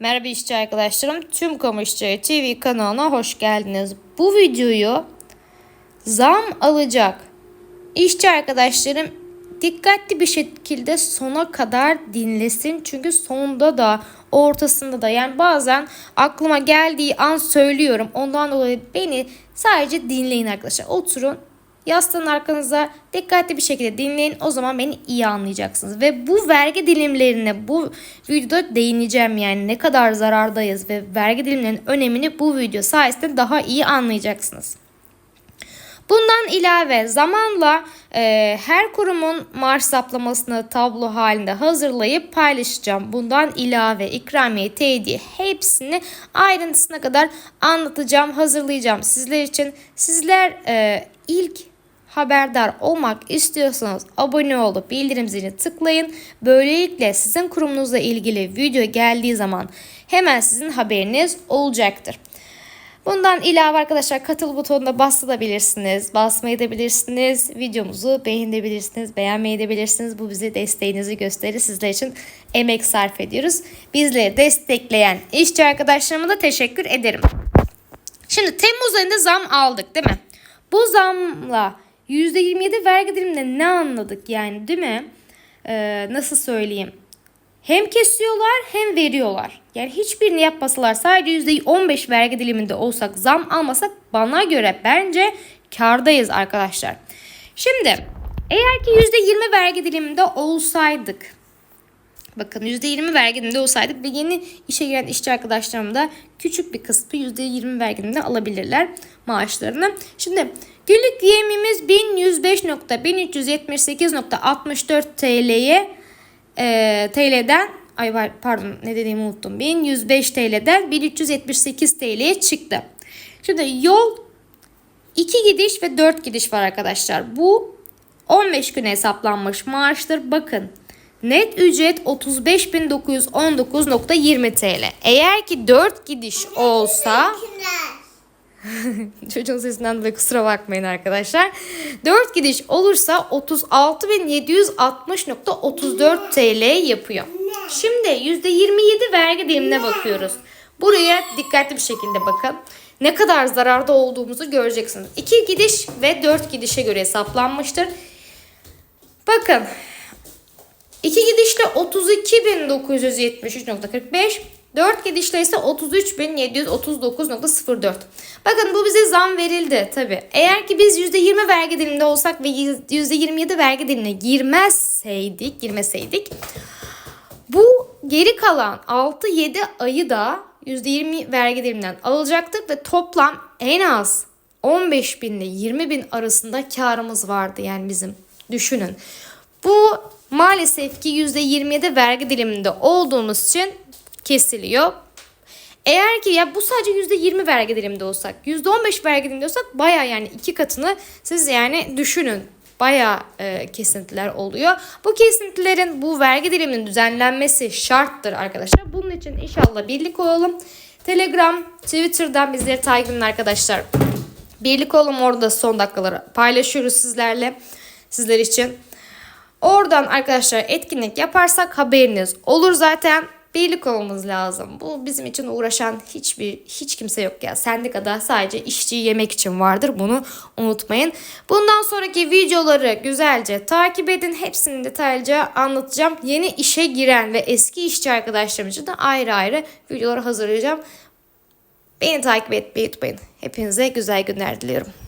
Merhaba işçi arkadaşlarım. Tüm Kamu İşçileri TV kanalına hoş geldiniz. Bu videoyu zam alacak işçi arkadaşlarım dikkatli bir şekilde sona kadar dinlesin. Çünkü sonunda da ortasında da yani bazen aklıma geldiği an söylüyorum. Ondan dolayı beni sadece dinleyin arkadaşlar. Oturun Yastığın arkanıza dikkatli bir şekilde dinleyin. O zaman beni iyi anlayacaksınız. Ve bu vergi dilimlerine bu videoda değineceğim. Yani ne kadar zarardayız ve vergi dilimlerinin önemini bu video sayesinde daha iyi anlayacaksınız. Bundan ilave zamanla e, her kurumun maaş hesaplamasını tablo halinde hazırlayıp paylaşacağım. Bundan ilave ikramiye, teydiye hepsini ayrıntısına kadar anlatacağım, hazırlayacağım sizler için. Sizler e, ilk haberdar olmak istiyorsanız abone olup bildirim zilini tıklayın. Böylelikle sizin kurumunuzla ilgili video geldiği zaman hemen sizin haberiniz olacaktır. Bundan ilave arkadaşlar katıl butonuna basabilirsiniz, basmayı da bilirsiniz, videomuzu beğenebilirsiniz, beğenmeyi de bilirsiniz. Bu bize desteğinizi gösterir. Sizler için emek sarf ediyoruz. Bizleri destekleyen işçi arkadaşlarıma da teşekkür ederim. Şimdi Temmuz ayında zam aldık değil mi? Bu zamla %27 vergi diliminde ne anladık yani değil mi? Ee, nasıl söyleyeyim? Hem kesiyorlar hem veriyorlar. Yani hiçbirini yapmasalar sadece %15 vergi diliminde olsak zam almasak bana göre bence kardayız arkadaşlar. Şimdi eğer ki %20 vergi diliminde olsaydık Bakın %20 vergi diliminde olsaydık ve yeni işe giren işçi arkadaşlarım da küçük bir kısmı %20 vergi diliminde alabilirler maaşlarını. Şimdi günlük yemimiz 1105.1378.64 TL'ye e, TL'den ay var pardon ne dediğimi unuttum. 1105 TL'den 1378 TL'ye çıktı. Şimdi yol 2 gidiş ve 4 gidiş var arkadaşlar. Bu 15 güne hesaplanmış maaştır. Bakın net ücret 35.919.20 TL. Eğer ki 4 gidiş olsa Çocuğun sesinden dolayı kusura bakmayın arkadaşlar. 4 gidiş olursa 36.760.34 TL yapıyor. Şimdi %27 vergi dilimine bakıyoruz. Buraya dikkatli bir şekilde bakın. Ne kadar zararda olduğumuzu göreceksiniz. 2 gidiş ve 4 gidişe göre hesaplanmıştır. Bakın 2 gidişle 32.973.45 4 gidişle ise 33.739.04. Bakın bu bize zam verildi tabi. Eğer ki biz %20 vergi diliminde olsak ve %27 vergi dilimine girmezseydik, girmeseydik bu geri kalan 6-7 ayı da %20 vergi diliminden alacaktık ve toplam en az 15 bin ile 20 bin arasında karımız vardı yani bizim. Düşünün. Bu maalesef ki %27 vergi diliminde olduğumuz için kesiliyor. Eğer ki ya bu sadece %20 vergi diliminde olsak, %15 vergi diliminde olsak baya yani iki katını siz yani düşünün. Baya e, kesintiler oluyor. Bu kesintilerin bu vergi diliminin düzenlenmesi şarttır arkadaşlar. Bunun için inşallah birlik olalım. Telegram, Twitter'dan bizleri takip edin arkadaşlar. Birlik olalım orada son dakikaları paylaşıyoruz sizlerle. Sizler için. Oradan arkadaşlar etkinlik yaparsak haberiniz olur zaten birlik olmamız lazım. Bu bizim için uğraşan hiçbir hiç kimse yok ya. Sendikada sadece işçiyi yemek için vardır. Bunu unutmayın. Bundan sonraki videoları güzelce takip edin. Hepsini detaylıca anlatacağım. Yeni işe giren ve eski işçi arkadaşlarım için de ayrı ayrı videoları hazırlayacağım. Beni takip etmeyi unutmayın. Hepinize güzel günler diliyorum.